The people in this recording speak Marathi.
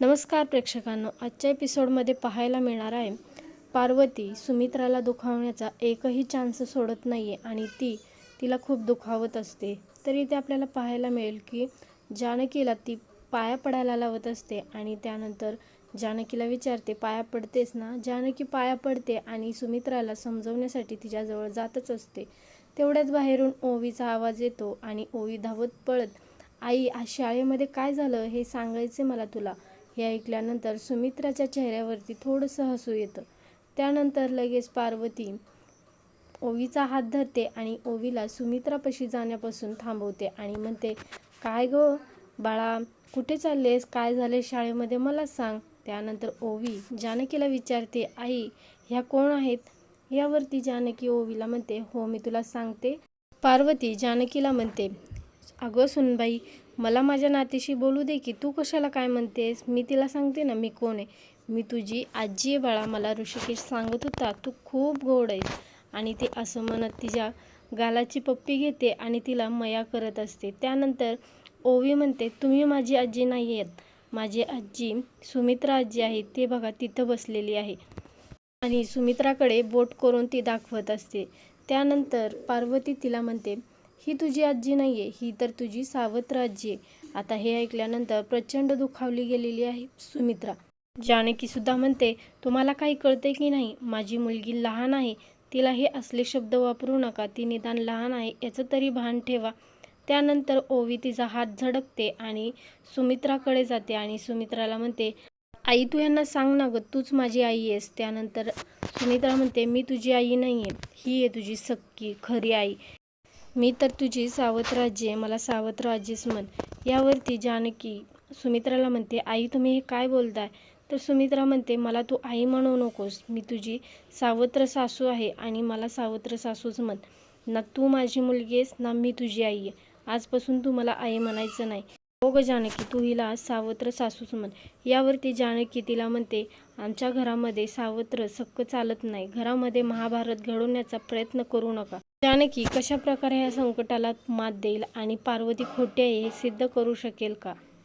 नमस्कार प्रेक्षकांनो आजच्या एपिसोडमध्ये पाहायला मिळणार आहे पार्वती सुमित्राला दुखावण्याचा एकही चान्स सोडत नाही आहे आणि ती तिला खूप दुखावत असते. तरी इथे आपल्याला पाहायला मिळेल की जानकीला ती पाया पडायला लावत असते आणि त्यानंतर जानकीला विचारते पाया पडतेस ना? जानकी पाया पडते आणि सुमित्राला समजवण्यासाठी तिच्याजवळ जातच असते. तेवढ्याच बाहेरून ओवीचा आवाज येतो आणि ओवी धावत पळत आई आज शाळेमध्ये काय झालं? हे सांगायचे मला तुला. हे ऐकल्यानंतर सुमित्राच्या चेहऱ्यावरती थोडंसं हसू येतं. त्यानंतर लगेच पार्वती ओवीचा हात धरते आणि ओवीला सुमित्रापाशी जाण्यापासून थांबवते आणि म्हणते काय गं बाळा कुठे चाललेस? काय झाले शाळेमध्ये? मला सांग. त्यानंतर ओवी जानकीला विचारते आई ह्या कोण आहेत? यावरती जानकी ओवीला म्हणते हो मी तुला सांगते. पार्वती जानकीला म्हणते अगं सुनबाई मला माझ्या नातीशी बोलू दे की तू कशाला काय म्हणतेस? मी तिला सांगते ना मी कोण आहे? मी तुझी आजी आहे बाळा. मला ऋषिकेश सांगत होता तू खूप गोड आहेस. आणि ते असं म्हणत तिच्या गालाची पप्पी घेते आणि तिला मया करत असते. त्यानंतर ओवी म्हणते तुम्ही माझी आजी नाही आहेत माझी आजी सुमित्रा आजी आहे. ते बघा तिथं बसलेली आहे. आणि सुमित्राकडे बोट करून ती दाखवत असते. त्यानंतर पार्वती तिला म्हणते ही तुझी आजी नाही आहे ही तर तुझी सावत्र आजी आहे. आता हे ऐकल्यानंतर प्रचंड दुखावली गेलेली आहे सुमित्रा. जानकी सुद्धा म्हणते तुम्हाला काही कळते की नाही? माझी मुलगी लहान आहे. तिला हे असले शब्द वापरू नका. ती निदान लहान आहे याचं तरी भान ठेवा त्यानंतर ओवी तिचा हात झडकते आणि सुमित्राकडे जाते आणि सुमित्राला म्हणते आई तू यांना सांग ना गं तूच माझी आई आहेस. त्यानंतर सुमित्रा म्हणते मी तुझी आई नाही आहे ही आहे तुझी सक्की खरी आई. मी तर तुझी सावत्र आजी आहे मला सावत्र आजीच म्हण. यावरती जानकी सुमित्राला म्हणते आई तुम्ही हे काय बोलताय? तर सुमित्रा म्हणते मला तू आई म्हणू नकोस. मी तुझी सावत्र सासू आहे आणि मला सावत्र सासूच म्हण. ना तू माझी मुलगी आहेस ना मी तुझी आई आहे. आजपासून तू मला आई म्हणायचं नाही. हो ग जानकी तू हिला सावत्र सासूच म्हण. यावरती जानकी तिला म्हणते आमच्या घरामध्ये सावत्र सक्क चालत नाही. घरामध्ये महाभारत घडवण्याचा प्रयत्न करू नका. जानकी कशा प्रकारे या संकटाला मात देईल आणि पार्वती खोटी आहे हे सिद्ध करू शकेल का?